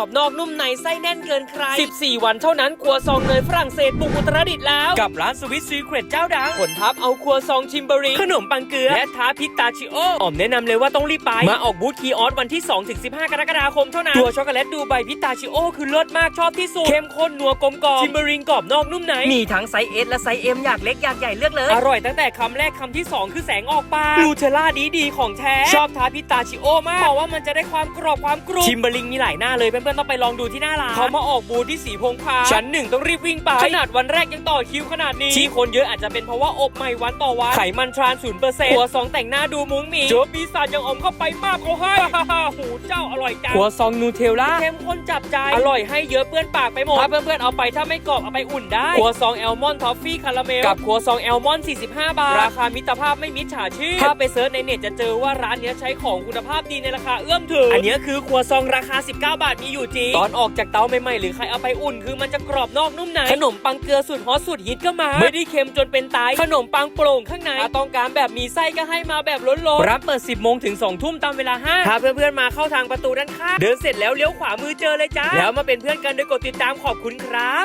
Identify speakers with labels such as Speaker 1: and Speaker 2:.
Speaker 1: อบนอกนุ่มในไส้แน่นเกินใคร 14 วันเท่านั้นครัวซองเนยฝรั่งเศสบุกอุตรดิตถ์แล้ว กับร้านสวิสซีเครตเจ้าดังผลทับเอาครัวซองชิมเบอรีขนมปังเกลือ และทาพิตาชิโออ๋อมแนะนำเลยว่าต้องรีบไป มาออกบูธคีออสวันที่2-15 กรกฎาคมเท่านั้น ตัวช็อกโกแลตดูไบพิตาชิโอคือเลิศมากชอบที่สุด เข้มข้นนัวกลมกล่อมชิมเบอริงกรอบนอกนุ่มใน มีทั้งไซส์ S และไซส์ M อยากเล็กอยากใหญ่เลือกเลย อร่อยตั้งแต่คำแรกคำที่ 2 คือแสงออกปากบลูเทลล่าดีดีๆของแท้ชอบทาพิตาชิโอมากเพราะว่ามันจะได้ความกรอบความกรุบชิมเบอริงมีหลายหน้าเลยเพื่อนๆต้องไปลองดูที่หน้าร้านเขามาออกบูธที่สีพงพาชั้นหนึ่งต้องรีบวิ่งไปขนาดวันแรกยังต่อคิวขนาดนี้ที่คนเยอะอาจจะเป็นเพราะว่าอบใหม่วันต่อวันไขมันทรานศูนย์เปอร์เซ็นต์หัวซองแต่งหน้าดูมุ้งมิ้งเจอปีศาจยังอมเข้าไปมากเขาให้หูเจ้าอร่อยจังหัวซองนูเทลล่าเข้มข้นจับใจอร่อยให้เยอะเปื้อนปากไปหมดถ้าเพื่อนๆเอาไปถ้าไม่กรอบเอาไปอุ่นได้หัวซองแอลมอนด์ทอฟฟี่คาราเมลกับหัวซองแอลมอนด์45 บาท ราคามิตรภาพไม่มิจฉาชีพถ้าไปเซิร์ชในเน็ตจะเจอว่าร้านเนี้ยใช้ของคุณภาพดีในราคาเอื้อมถึงอันเนี้ยคือครัวซองราคา 19 บาทมีอยู่จริงตอนออกจากเตาใหม่ๆหรือใครเอาไปอุ่นคือมันจะกรอบนอกนุ่มในขนมปังเกลือสุดฮอตสุดฮิตก็มาไม่ได้เค็มจนเป็นตายขนมปังโปร่งข้างในถ้าต้องการแบบมีไส้ก็ให้มาแบบล้นๆร้านเปิด 10โมงถึง2ทุ่มตามเวลาห้างถ้าเพื่อนๆมาเข้าทางประตูด้านข้างเดินเสร็จแล้วเลี้ยวขวามือเจอเลยจ้าแล้วมาเป็นเพื่อนกันโดยกดติดตามขอบคุณครับ